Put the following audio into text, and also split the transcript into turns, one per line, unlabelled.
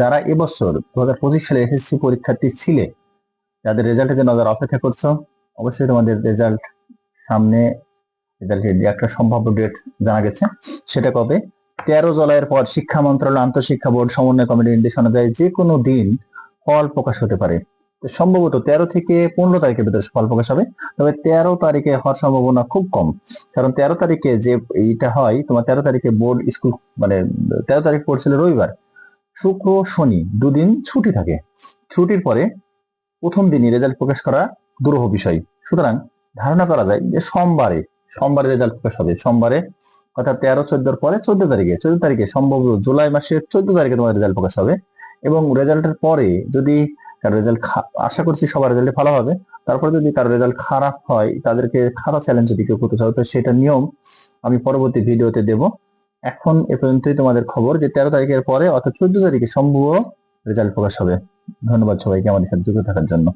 যারা এবছর দু হাজার পঁচিশ সালে এসএসসি পরীক্ষার্থী ছিলে যাদের রেজাল্টের জন্য যারা অপেক্ষা করছ, অবশ্যই তোমাদের রেজাল্ট সামনে রেজাল্টের একটা সম্ভাব্য ডেট জানা গেছে, সেটা কবে? তেরো জুলাইয়ের পর শিক্ষা মন্ত্রণালয়, আন্তঃশিক্ষা বোর্ড, সমন্বয় কমিটির নির্দেশ অনুযায়ী যে কোনো দিন ফল প্রকাশ হতে পারে। সম্ভবত তেরো থেকে পনেরো তারিখের ভিতরে ফল প্রকাশ হবে। তবে তেরো তারিখে হওয়ার সম্ভাবনা খুব কম। কারণ তেরো তারিখে যে এইটা হয়, তোমার তেরো তারিখে বোর্ড স্কুল মানে তেরো তারিখ পড়ছিল রবিবার। শুক্র, শনি দুদিন ছুটি থাকে। ছুটির পরে প্রথম দিনই রেজাল্ট প্রকাশ করা দুরূহ বিষয়। সুতরাং ধারণা করা যায় যে সোমবারে সোমবারে রেজাল্ট প্রকাশ হবে। সোমবারে অর্থাৎ তেরো, চোদ্দোর পরে চোদ্দ তারিখে চোদ্দ তারিখে সম্ভব জুলাই মাসের চোদ্দ তারিখে তোমার রেজাল্ট প্রকাশ হবে। এবং রেজাল্টের পরে যদি কারও রেজাল্ট আশা করছি সবার রেজাল্ট ভালো হবে। তারপরে যদি কারও রেজাল্ট খারাপ হয়, তাদেরকে খারাপ চ্যালেঞ্জ যদি কেউ করতে চাও, তো সেটা নিয়ম আমি পরবর্তী ভিডিওতে দেব। এখন এ পর্যন্তই তোমাদের খবর যে তেরো তারিখের পরে অর্থাৎ চোদ্দ তারিখে সম্ভব রেজাল্ট প্রকাশ হবে। ধন্যবাদ সবাইকে, আমাদের সাথে যুক্ত থাকার জন্য।